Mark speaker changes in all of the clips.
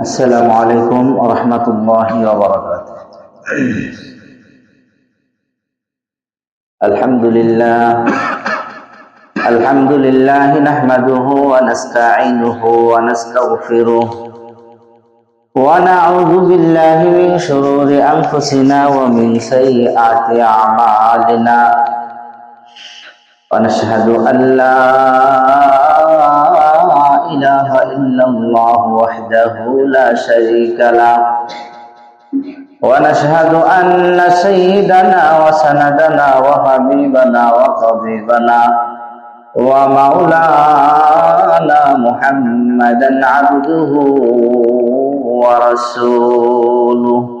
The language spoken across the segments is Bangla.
Speaker 1: السلام عليكم ورحمة الله وبركاته الحمد لله الحمد لله نحمده ونستعينه ونستغفره ونعوذ بالله من شرور أنفسنا ومن سيئات أعمالنا ونشهد أن لا إله إلا الله وحده لا شريك له. ونشهد أن سيدنا وسندنا وحبيبنا وطبيبنا ومولانا محمدا عبده ورسوله.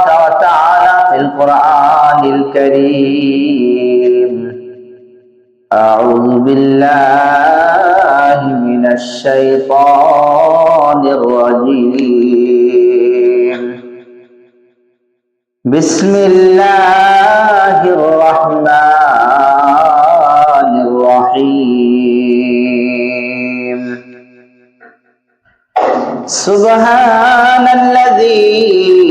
Speaker 1: القرآن الكريم. أعوذ بالله من الشيطان الرجيم. بسم الله الرحمن الرحيم. سبحان الذي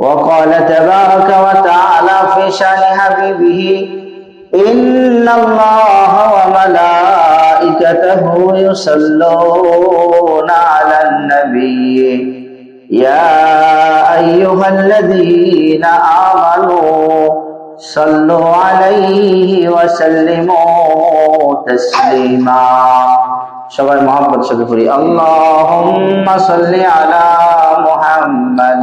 Speaker 1: وقال تبارك وتعالى في شان حبيبه إن الله وملائكته يصلون على النبي يا أيها الذين آمنوا صلوا عليه وسلموا تسليما সবাই মোহাম্মদ সাথে করি আল্লাহুম্মা সাল্লি আলা মুহাম্মদ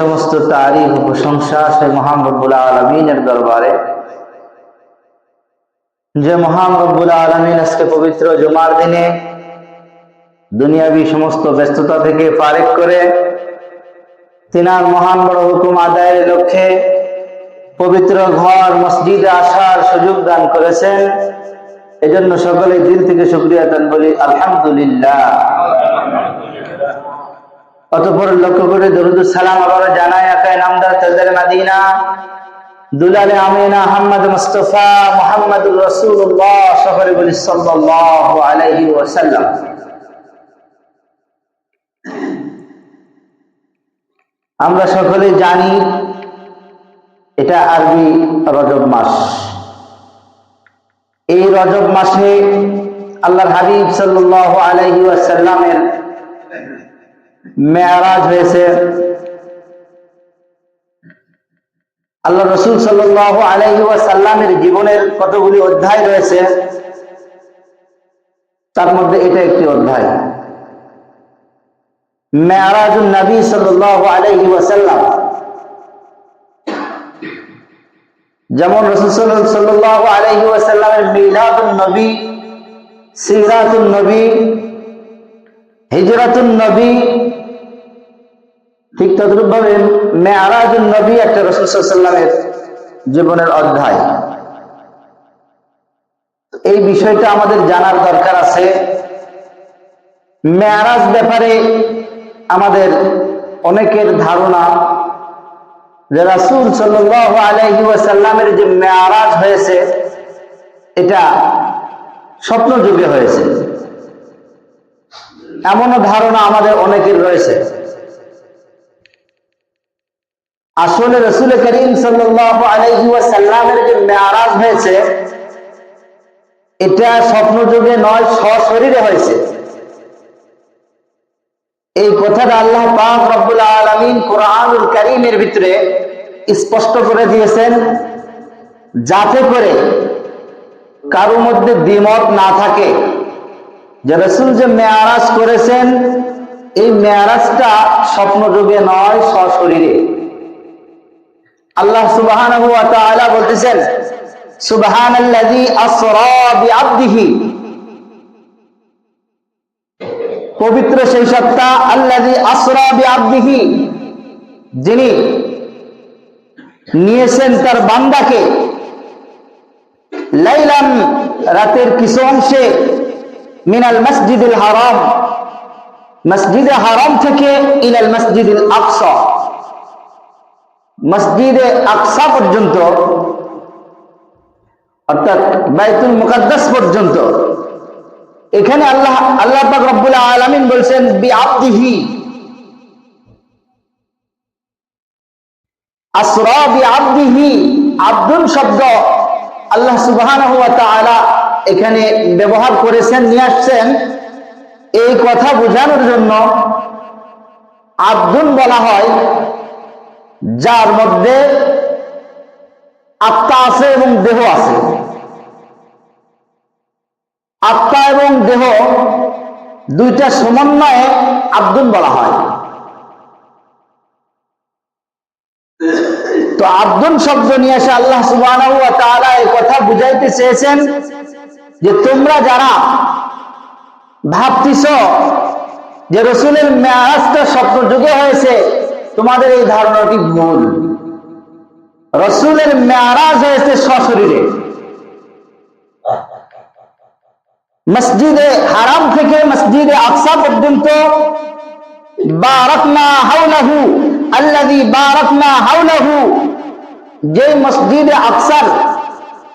Speaker 1: সমস্ত তারিখ প্রশংসা সে মহান আলমিনের দরবারে। যে মহান আলমিন আজকে পবিত্র জুমার দিনে দুনিয়াবি সমস্ত ব্যস্ততা থেকে ফারেক করে তিনার মহান বড় হুকুম আদায়ের লক্ষ্যে পবিত্র ঘর, মসজিদে আসার সুযোগ দান করেছেন। এজন্য সকলে দিল থেকে শুক্রিয়া দান বলি আলহামদুলিল্লাহ। অতপর লক্ষ্য করে দরুদ সালাম আবার জানায় একাই নামদার তাদের মাদিনা, দুলালে আমিনা আহমদ মুস্তফা মোহাম্মদুর রসুল্লাহ সকলে বলি সাল্লাল্লাহু আলাইহি ওয়াসাল্লাম। আমরা সকলে জানি এটা আরবি রজব মাস। এই রজব মাসে আল্লাহর হাবিব সাল্লাল্লাহু আলাইহি ওয়াসাল্লামের মেয়ারাজ হয়েছে। আল্লাহ রসুল সাল্লাহ আলাইহি ওয়াসাল্লামের জীবনের কতগুলি অধ্যায় রয়েছে, তার মধ্যে এটা একটি অধ্যায়। মেয়ারাজুল নবী সাল্লাল্লাহু আলাইহি ওয়াসাল্লাম, যেমন রসুল সাল্লাল্লাহু আলাইহি ওয়াসাল্লামের মিলাদুন নবী, সিরাতুন নবী হিজরাতুন নবী। ঠিক তদ্রুপভাবে মেয়ারাজুন নবী একটা রসুল সাল্লামের জীবনের অধ্যায়। এই বিষয়টা আমাদের জানার দরকার আছে। মেয়ারাজ ব্যাপারে আমাদের অনেকের ধারণা যে রাসুল সাল্লাহ আলহি ওয়াসাল্লামের যে মেয়ারাজ হয়েছে, এটা স্বপ্ন যুগে হয়েছে। এমনও ধারণা আমাদের অনেকের রয়েছে। আসলে রসুল করিম ওয়াসাল্লামের যে মেয়ারাজ হয়েছে, এটা স্বপ্ন যুগে নয়, সশরীরে হয়েছে। এই কথাটা আল্লাহ পাক রব্বুল আলমিন কোরআনুল করিমের ভিতরে স্পষ্ট করে দিয়েছেন, যাতে করে কারও মধ্যে দ্বিমত না থাকে। যে রসুল যে মেয়ারাজ করেছেন, এই মেয়ারাজটা স্বপ্ন যুগে নয়, সশরীরে। আল্লাহ সুবাহান বলতেছেন সুবহান পবিত্র সেই সত্তা আল্লাহি আসরা বিআবদিহি। যিনি নিয়েছেন তার বান্দাকে, লাইলাম রাতের কিছু অংশে মিনাল মসজিদুল হারাম। মসজিদে হারাম থেকে ইলাল মসজিদুল আকসা। মসজিদে আকসা পর্যন্ত, অর্থাৎ বাইতুল মুকাদ্দাস পর্যন্ত। এখানে আল্লাহ আল্লাহ পাক রব্বুল আলামিন বলছেন বি আবদিহি আসরা বি আবদিহি আব্দুল শব্দ। আল্লাহ সুবহানাহু ওয়া তাআলা এখানে ব্যবহার করেছেন, নিয়ে আসছেন, এই কথা বোঝানোর জন্য আব্দুল বলা হয়, যার মধ্যে আত্মা আছে এবং দেহ আছে। আত্মা এবং দেহ দুইটা সমন্বয়ে আব্দুল বলা হয়। তো আব্দুল শব্দ নিয়ে এসে আল্লাহ সুবাহ কথা বুঝাইতে চেয়েছেন যে তোমরা যারা ভাবতিস যে রসুলের মেয়াজটা স্বপ্ন যুগে হয়েছে, তোমাদের এই ধারণাটি ভুল? রসুলের মেয়ারাজ হয়েছে সশরীরে। মসজিদে হারাম থেকে মসজিদে আকসা পর্যন্ত বারাকনা হাউলাহু আল্লাযী বারাকনা হাউলাহু যে মসজিদে আকসার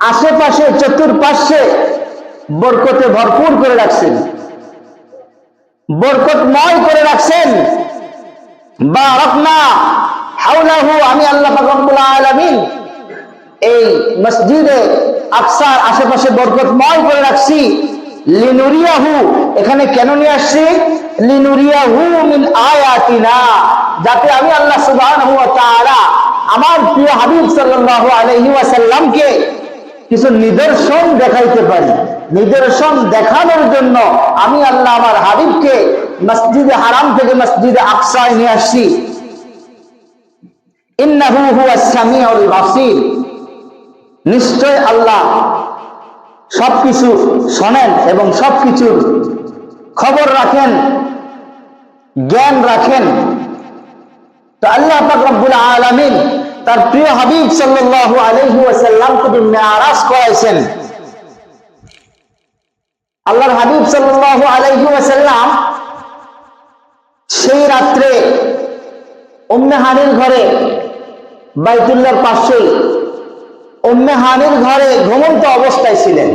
Speaker 1: আশেপাশে, চতুর্পাশে বরকতে ভরপুর করে রাখছেন। বরকতময় করে রাখছেন। বারাকনা হাউলাহু আমি আল্লাহ আলামিন এই মসজিদে আকসার আশেপাশে বরকতময় করে রাখছি। লিনুরিয়াহু, এখানে কেন নিয়ে আসছি? লিনুরিয়াহু মিন আয়াতিনা, যাতে আমি আল্লাহ সুবহানাহু ওয়া তাআলা আমার প্রিয় হাবিব সাল্লাল্লাহু আলাইহি ওয়াসাল্লামকে কিছু নিদর্শন দেখাইতে পারি। নিদর্শন দেখানোর জন্য আমি আল্লাহ আমার হাবিবকে মসজিদে হারাম থেকে মসজিদে আকসায় নিয়ে আসছি। নিশ্চয় আল্লাহ সবকিছু শোনেন এবং সবকিছুর খবর রাখেন, জ্ঞান রাখেন। তো আল্লাহ পাক রব্বুল আলামিন তার প্রিয় হাবিব ওয়াসাল্লামকে তিনি মেরাজ করাইছেন আল্লাহর হাবিব সাল্লাল্লাহু আলাইহি ওয়াসাল্লাম সেই রাত্রে উম্মে হানির ঘরে, বাইতুল্লাহর পাশে উম্মে হানির ঘরে ঘুমন্ত অবস্থায় ছিলেন।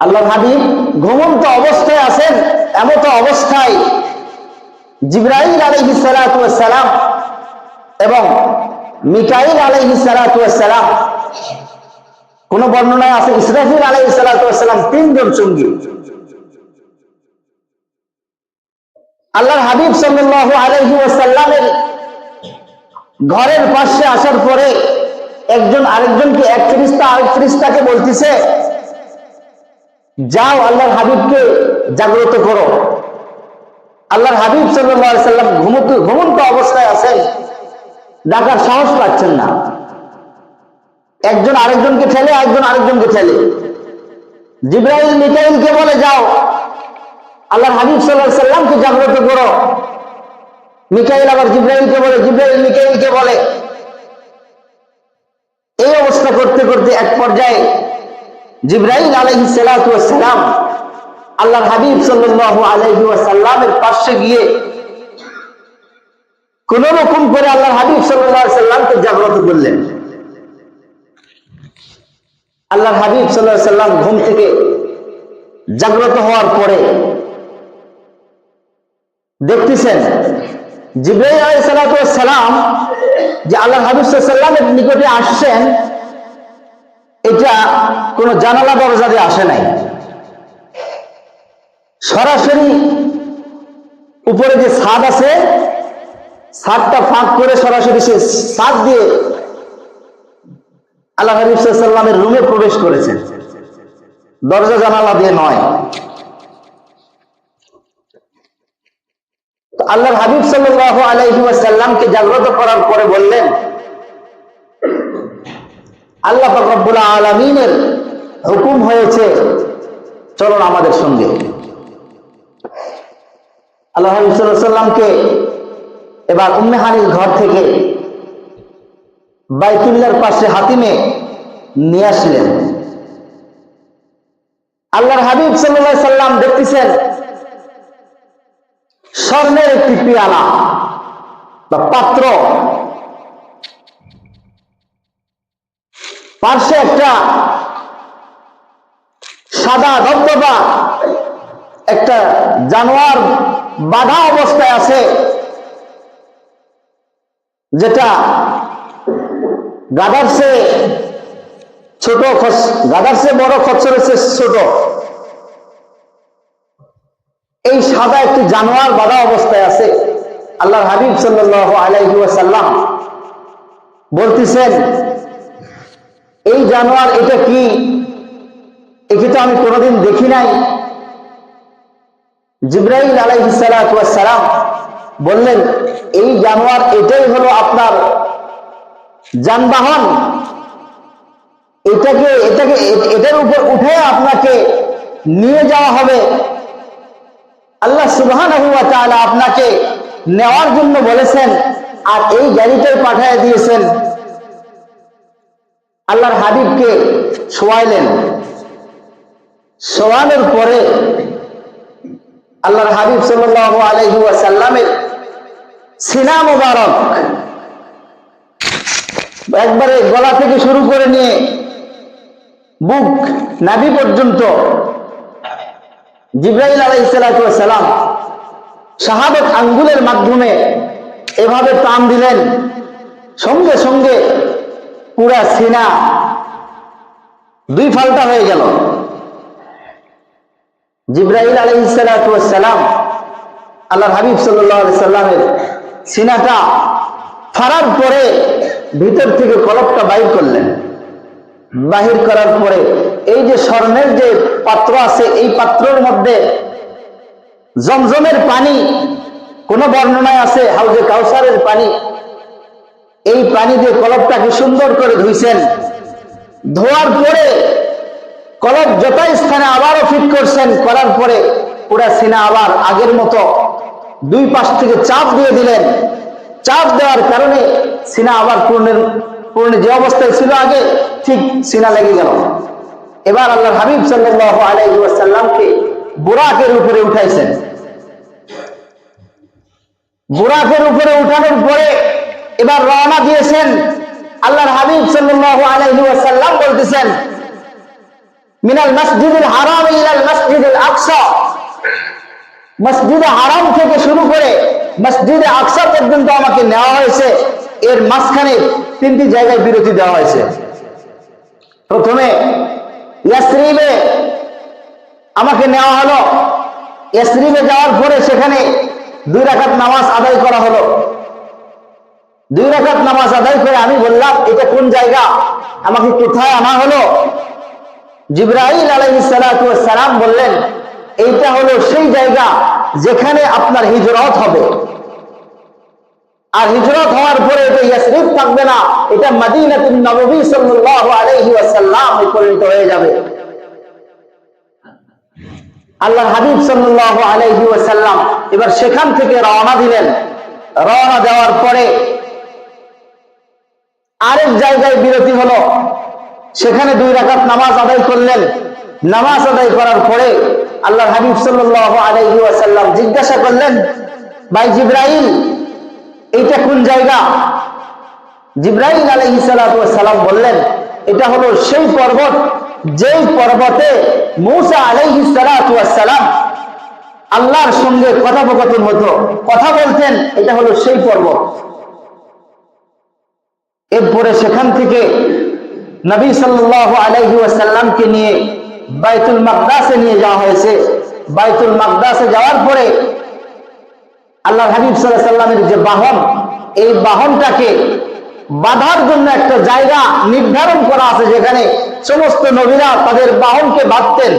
Speaker 1: আল্লাহ হাবিব ঘুমন্ত অবস্থায় আছেন, এমত অবস্থায় জিব্রাইল আলহি সালাম এবং মিকাইল আলহি সালাম কোন বর্ণনায় আছে? ইসরাফিল আলহি সালাম তিনজন সঙ্গী। আল্লাহর হাবিব সাল্লাল্লাহু আলাইহি ওয়াসাল্লামের ঘরের পাশে আসার পরে একজন আরেকজনকে, এক ফিরিস্তা আরেক ফিরিস্তাকে বলতেছে, যাও আল্লাহর হাবিবকে জাগ্রত করো। আল্লাহর হাবিব সাল্লাহ সাল্লাম ঘুমন্ত অবস্থায় আছেন। ডাকার সাহস পাচ্ছেন না। একজন আরেকজনকে ঠেলে একজন আরেকজনকে ঠেলে। জিব্রাইল, মিকাইলকে বলে, যাও। আল্লাহর হাবিব সাল্লাহ সাল্লামকে জাগ্রত করো। মিকাইল আবার জিব্রাইলকে বলে, জিব্রাইল, মিকাইলকে বলে। এই অবস্থা করতে করতে এক পর্যায়ে জিব্রাইল আলহি সালাম আল্লাহর হাবিব সাল্লাহ আলহি সাল্লামের পাশে গিয়ে কোন রকম করে আল্লাহর হাবিব সাল্লাহ সাল্লামকে জাগ্রত করলেন। আল্লাহর হাবিব সাল্লাম ঘুম থেকে জাগ্রত হওয়ার পরে দেখতেছেন আলাইহিস সালাম যে আল্লাহ হাবিব সাল্লামের নিকটে আসছেন, এটা কোনো জানালা দরজা দিয়ে আসে নাই। সরাসরি উপরে যে ছাদ আছে, ছাদটা ফাঁক করে সরাসরি সে ছাদ দিয়ে আল্লাহ হাবিব সাল্লামের রুমে প্রবেশ করেছেন। দরজা জানালা দিয়ে নয়। তো আল্লাহর হাবিব সাল্লাহ আলাইহি ওয়াসাল্লামকে জাগ্রত করার পরে বললেন, আল্লাহ পাক রব্বুল আলামিনের হুকুম হয়েছে চলুন আমাদের সঙ্গে। আল্লাহ হাবিব আলাইহি সাল্লামকে এবার উম্মে হানির ঘর থেকে বাইতুল্লাহর পাশে হাতিমে নিয়ে আসলেন। আল্লাহর হাবিব সাল্লাল্লাহু সাল্লাম দেখতেছেন, স্বর্ণের একটি পিয়ালা বা পাত্র। পার্শ্বে একটা সাদা ধবধবা, একটা জানোয়ার বাধা অবস্থায় আছে, যেটা গাদার সে ছোট গাদার সে বড় খচ্চরের সে ছোট। এই সাদা একটি জানোয়ার বাধা অবস্থায় আছে। আল্লাহর হাবিব সাল্লাহ বলতেছেন, এই জানোয়ার, এটা কি? একে তো আমি কোনোদিন দেখি নাই। জিব্রাইল আলাইহি সালাম বললেন, এই জানোয়ার, এটাই হলো আপনার যানবাহন। এটাকে এটাকে, এটার উপর উঠে আপনাকে নিয়ে যাওয়া হবে। আল্লাহ সুবহান আপনাকে নেওয়ার জন্য বলেছেন, আর এই গাড়িটাই পাঠিয়ে দিয়েছেন। আল্লাহর হাবিবকে শোয়াইলেন। শোয়ানোর পরে আল্লাহর হাবিব সাল্লাহ আলহি সাল্লামের সিনা মোবারক একবারে গলা থেকে শুরু করে নিয়ে বুক, নাভি পর্যন্ত জিব্রাইল আলাই সালাম শাহাদত আঙ্গুলের মাধ্যমে এভাবে টান দিলেন। সঙ্গে সঙ্গে পুরা সিনা দুই ফাল্টা হয়ে গেল। জিব্রাইল আলাই সালাম আল্লাহ হাবিব সাল্লাহ সাল্লামের সিনাটা ফারার পরে ভিতর থেকে কলপটা বাইর করলেন। বাহির করার পরে এই যে স্বর্ণের যে পাত্র আছে, এই পাত্রের মধ্যে জমজমের পানি, কোন বর্ণনায় আছে, হাউজে কাউসারের পানি। এই পানি দিয়ে কলপটাকে সুন্দর করে ধুইছেন। ধোয়ার পরে কলপ যত স্থানে আবারও ফিট করছেন, করার পরে পুরা সিনা আবার আগের মতো দুই পাশ থেকে চাপ দিয়ে দিলেন। চাপ দেওয়ার কারণে সিনা আবার পূর্ণের পূর্ণ যে অবস্থায় ছিল আগে, ঠিক সিনা লেগে গেল। এবার আল্লাহ হাবিব সাল্লাহ আলাইসাল্লামকে বুরাকের উপরে উঠাইছেন। বুরাকের উপরে উঠানোর পরে এবার রওনা দিয়েছেন আল্লাহর হাবিব সাল্লাহ আলাইসাল্লাম বলতেছেন, মিনাল মসজিদুল হারাম ইলাল মসজিদুল আকসা। মসজিদে হারাম থেকে শুরু করে মসজিদে আকসা পর্যন্ত আমাকে নেওয়া হয়েছে। এর মাঝখানে তিনটি জায়গায় বিরতি দেওয়া হয়েছে। প্রথমে ইয়াসরিবে আমাকে নেওয়া হলো। ইয়াসরিবে যাওয়ার পরে সেখানে দুই রাকাত নামাজ আদায় করা হলো। দুই রাকাত নামাজ আদায় করে আমি বললাম, এটা কোন জায়গা? আমাকে কোথায় আনা হলো। জিব্রাহিল আলহিসালাম বললেন, এইটা হলো সেই জায়গা যেখানে আপনার হিজরত হবে। আর হিজরত হওয়ার পরে এটা ইয়াসরিফ থাকবে না, এটা মদিনাতুন নববী সাল্লাল্লাহু আলাইহি ওয়াসাল্লাম পরিণত হয়ে যাবে। আল্লাহ হাবিব সাল্লাল্লাহু আলাইহি ওয়াসাল্লাম এবার সেখান থেকে রওনা দিলেন। রওনা দেওয়ার পরে আরেক জায়গায় বিরতি হলো। সেখানে দুই রাকাত নামাজ আদায় করলেন। নামাজ আদায় করার পরে আল্লাহ হাবিব সাল্লাল্লাহু আলাইহি জিজ্ঞাসা করলেন, ভাই জিব্রাইল, এইটা কোন জায়গা? জিব্রাইল আলাইহিস সালাতু ওয়াস বললেন, এটা হলো সেই পর্বত, যেই পর্বতে মূসা ওয়াস সালাম আল্লাহর সঙ্গে কথোপকথন হতো কথা বলতেন, এটা হলো সেই পর্বত। এরপরে সেখান থেকে নবী সাল্লাল্লাহু আলাইহি ওয়াসাল্লামকে নিয়ে বাইতুল মাকদাসে নিয়ে যাওয়া হয়েছে। বাইতুল মাকদাসে যাওয়ার পরে আল্লাহ হাবিব সাল্লাহ সাল্লামের যে বাহন, এই বাহনটাকে বাঁধার জন্য একটা জায়গা নির্ধারণ করা আছে যেখানে সমস্ত নবীরা তাদের বাহনকে বাঁধতেন।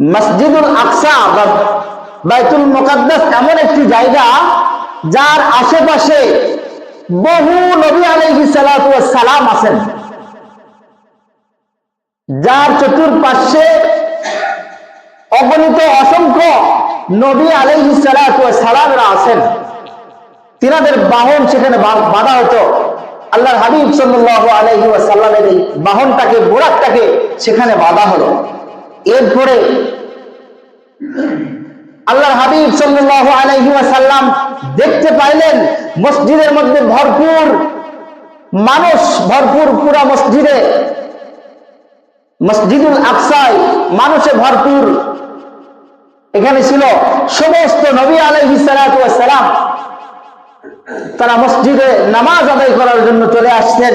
Speaker 1: মসজিদুল আকসা বাইতুল মোকাদ্দাস এমন একটি জায়গা যার আশেপাশে বহু নবী আলাইহি সালাম আছেন। যার চতুর্পাশে অগণিত অসংখ্য নবী আলাইহি সালামরা আছেন। তিনাদের বাহন সেখানে বাঁধা হতো। আল্লাহর হাবিব সাল্লাল্লাহু আলাইহি ওয়াসাল্লামের এই বাহনটাকে, বোরাকটাকে সেখানে বাঁধা হলো। এরপরে আল্লাহর হাবিব সাল্লাল্লাহু আলাইহি ওয়াসাল্লাম দেখতে পাইলেন মসজিদের মধ্যে ভরপুর মানুষ, ভরপুর পুরা মসজিদে মসজিদুল আকসায় মানুষে ভরপুর। এখানে ছিল সমস্ত নবী আলাইহি সালাম তারা মসজিদে নামাজ আদায় করার জন্য চলে আসছেন।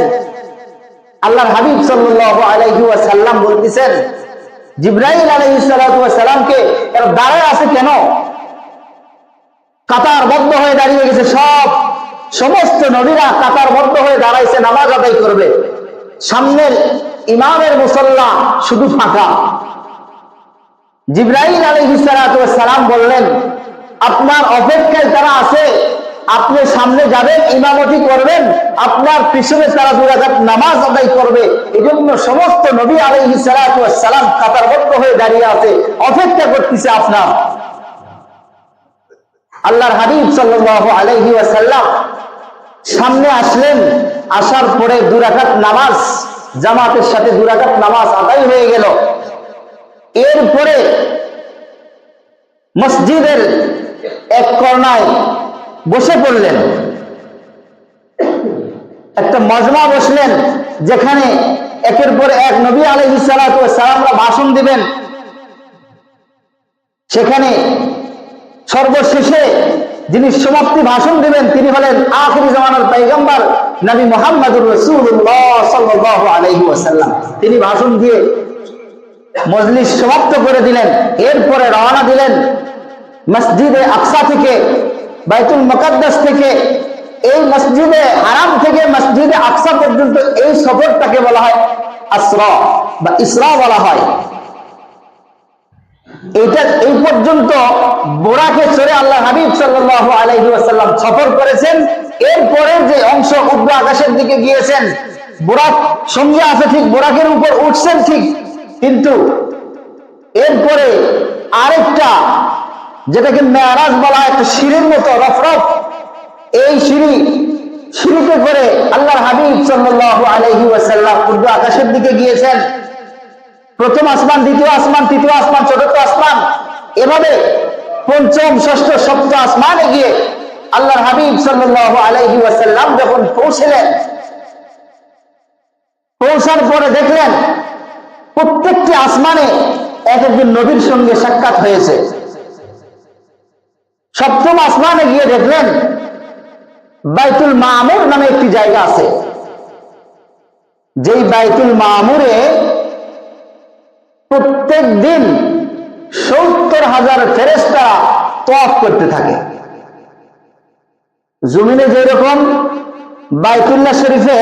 Speaker 1: আল্লাহর হাবিব সাল্লাল্লাহু আলাইহি ওয়াসাল্লাম বলতেছেন, জিব্রাইল আলাইহিস সালাতু ওয়াসালামকে এরা দাঁড়ায় আছে কেন? কাতার কাতারবদ্ধ হয়ে দাঁড়িয়ে গেছে সব। সমস্ত নবীরা কাতারবদ্ধ হয়ে দাঁড়াইছে, নামাজ আদায় করবে। সামনের ইমামের মুসল্লা শুধু ফাঁকা। সালাতু ওয়াসালাম বললেন, আপনার অপেক্ষায় তারা আছে, আপনি সামনে যাবেন, ইমামতি করবেন, আপনার পিছনে তারা দুরাকাত নামাজ আদায় করবে। এজন্য সমস্ত নবী সালাতু ওয়াসালাম কাতারবদ্ধ হয়ে দাঁড়িয়ে আছে, অপেক্ষা করতেছে আপনার। আল্লাহর হাবিব আলাইহি ওয়াসাল্লাম সামনে আসলেন, আসার পরে দুরাকাত নামাজ জামাতের সাথে দুরাকাত নামাজ আদায় হয়ে গেল। এরপরে মসজিদের এক কর্নায় বসে পড়লেন। একটা মজমা বসলেন, যেখানে একের পর এক নবী আলহি সালামরা ভাষণ দিবেন। সেখানে সর্বশেষে যিনি সমাপ্তি ভাষণ দিবেন, তিনি হলেন আখরি জামানার পাইগাম্বার নবী মোহাম্মদুর রসুল্লাহ সাল্লাহ ওয়াসাল্লাম। তিনি ভাষণ দিয়ে মজলিস সমাপ্ত করে দিলেন, এরপরে রওনা দিলেন মসজিদে আকসা থেকে, বাইতুল মুকাদ্দাস থেকে। এই মসজিদে হারাম থেকে মসজিদে আকসা পর্যন্ত এই সফরটাকে বলা হয় আসরা বা ইসরা বলা হয়। এইটা এই পর্যন্ত বোরাকে চড়ে আল্লাহ হাবিব সাল্লাল্লাহু আলাইহি ওয়াসাল্লাম সফর করেছেন। এরপরে যে অংশ উগ্র আকাশের দিকে গিয়েছেন, বোরাক সঙ্গে আছে ঠিক, বোরাকের উপর উঠছেন ঠিক, কিন্তু এরপরে আরেকটা যেটাকে মেয়ারাজ বলা একটা সিঁড়ির মতো, রফরফ, এই সিঁড়ি সিঁড়িতে করে আল্লাহর হাবিব সাল্লাল্লাহু আলাইহি ওয়াসাল্লাম উর্দু আকাশের দিকে গিয়েছেন। প্রথম আসমান, দ্বিতীয় আসমান, তৃতীয় আসমান, চতুর্থ আসমান। এভাবে পঞ্চম, ষষ্ঠ সপ্তম আসমানে গিয়ে আল্লাহর হাবিব সাল্লাল্লাহু আলাইহি ওয়াসাল্লাম যখন পৌঁছলেন, পৌঁছার পরে দেখলেন প্রত্যেকটি আসমানে এক একজন নবীর সঙ্গে সাক্ষাৎ হয়েছে। সপ্তম আসমানে গিয়ে দেখলেন বাইতুল মামুর নামে একটি জায়গা আছে। যেই বাইতুল মামুরে প্রত্যেক দিন সত্তর হাজার ফেরেস্তা তফ করতে থাকে। জমিনে যেরকম বাইতুল্লাহ শরীফে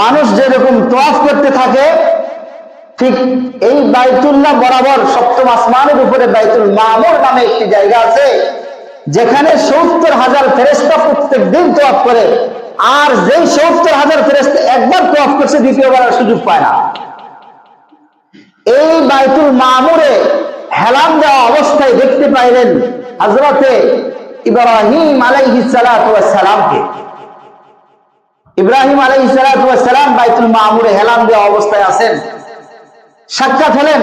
Speaker 1: মানুষ যেরকম তফ করতে থাকে, ঠিক এই বাইতুল্লাহ বরাবর সপ্তম আসমানের উপরে বাইতুল মামুর নামে একটি জায়গা আছে, যেখানে সত্তর হাজার ফেরেস্তা প্রত্যেক দিন তোয়াফ করে, আর যেই সত্তর হাজার ফেরেস্তা একবার তোয়াফ করছে, দ্বিতীয়বার সুযোগ পায় না। এই বাইতুল মামুরে হেলাম দেওয়া অবস্থায় দেখতে পাইলেন হজরতে ইব্রাহিম আলাইহিস সালামকে। ইব্রাহিম আলাইহিস সালাম বাইতুল মামুরে হেলাম দেওয়া অবস্থায় আছেন। সাক্ষাৎ হলেন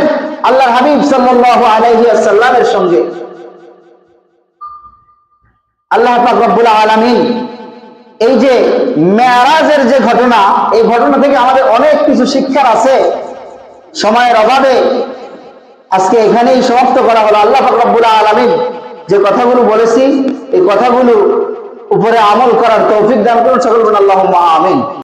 Speaker 1: আল্লাহর হাবিব সাল্লাল্লাহু আলাইহি ওয়াসাল্লামের সঙ্গে। আল্লাহ পাক রব্বুল আলামিন এই যে মেরাজের যে ঘটনা, এই ঘটনা থেকে আমাদের অনেক কিছু শিক্ষার আছে। সময়ের অভাবে আজকে এখানেই সমাপ্ত করা হলো। আল্লাহ আলমিন আলামিন যে কথাগুলো বলেছি এই কথাগুলো উপরে আমল করার তৌফিক দান করুন। সকল আল্লাহ আমিন।